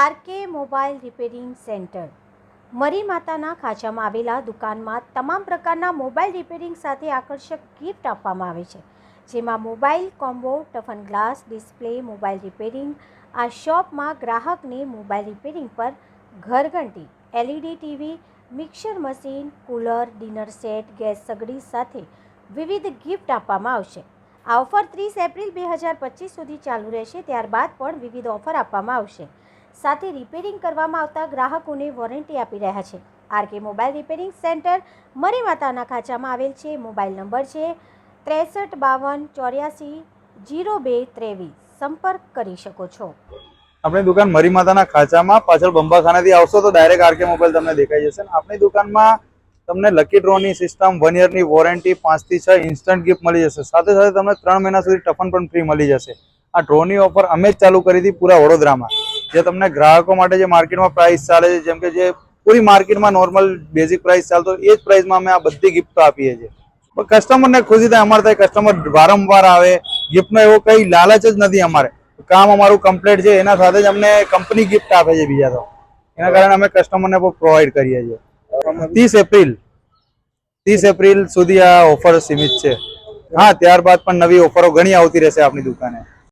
RK mobile repairing centre. મરી માતાના ખાંચામાં આવેલા દુકાનમાં તમામ પ્રકારના મોબાઈલ રિપેરિંગ સાથે આકર્ષક ગિફ્ટ આપવામાં આવે છે. જેમાં mobile combo, toughen glass, display mobile repairing, આ શોપમાં ગ્રાહકને મોબાઈલ રિપેરિંગ પર ઘરઘંટી, LED TV, mixer machine, cooler, dinner set, gas સગડી સાથે વિવિધ ગિફ્ટ આપવામાં આવશે. આ ઓફર ત્રીસ એપ્રિલ બે હજાર પચીસ સુધી ચાલુ રહેશે, ત્યારબાદ પણ વિવિધ ઓફર આપવામાં આવશે. સાથે રિપેરિંગ કરવામાં આવતા ગ્રાહકોને વોરંટી આપી રહ્યા છે. આરકે મોબાઈલ રિપેરિંગ સેન્ટર મરી માતાના ખાંચામાં આવેલ છે. મોબાઈલ નંબર છે ત્રેસઠ બાવન ચોર્યાસી જીરો બે ત્રેવીસ. સંપર્ક કરી શકો છો. આપણી દુકાન મરી માતાના ખાંચામાં, પાછળ બંબાખાનાથી આવશો તો ડાયરેક્ટ આરકે મોબાઈલ તમને દેખાઈ જશે. આપણી દુકાનમાં તમને લકી ડ્રોની સિસ્ટમ વન યરની વોરંટી પાંચથી છ ઇન્સ્ટન્ટ ગિફ્ટ મળી જશે. સાથે સાથે તમને ત્રણ મહિના સુધી ટફન પણ ફ્રી મળી જશે. આ ડ્રોની ઓફર અમે જ ચાલુ કરી હતી પૂરા વડોદરામાં. જે તમને ગ્રાહકો માટે જે માર્કેટમાં પ્રાઇસ ચાલે છે, જેમ કે જે પૂરી માર્કેટમાં નોર્મલ બેઝિક પ્રાઇસ ચાલતો એ જ પ્રાઇસમાં અમે આ બધી ગિફ્ટો આપીએ છીએ. પણ કસ્ટમરને ખુશી થાય, અમારે થાય કસ્ટમર વારંવાર આવે. ગિફ્ટનો એવો કંઈ લાલચ જ નથી અમારે. કામ અમારું કમ્પ્લીટ છે, એના સાથે જ અમને કંપની ગિફ્ટ આપે છે બીજા તો. એના કારણે અમે કસ્ટમરને પણ પ્રોવાઈડ કરીએ છીએ. ત્રીસ એપ્રિલ ત્રીસ એપ્રિલ સુધી આ ઓફર સીમિત છે. હા, ત્યારબાદ પણ નવી ઓફરો ઘણી આવતી રહેશે આપણી દુકાને.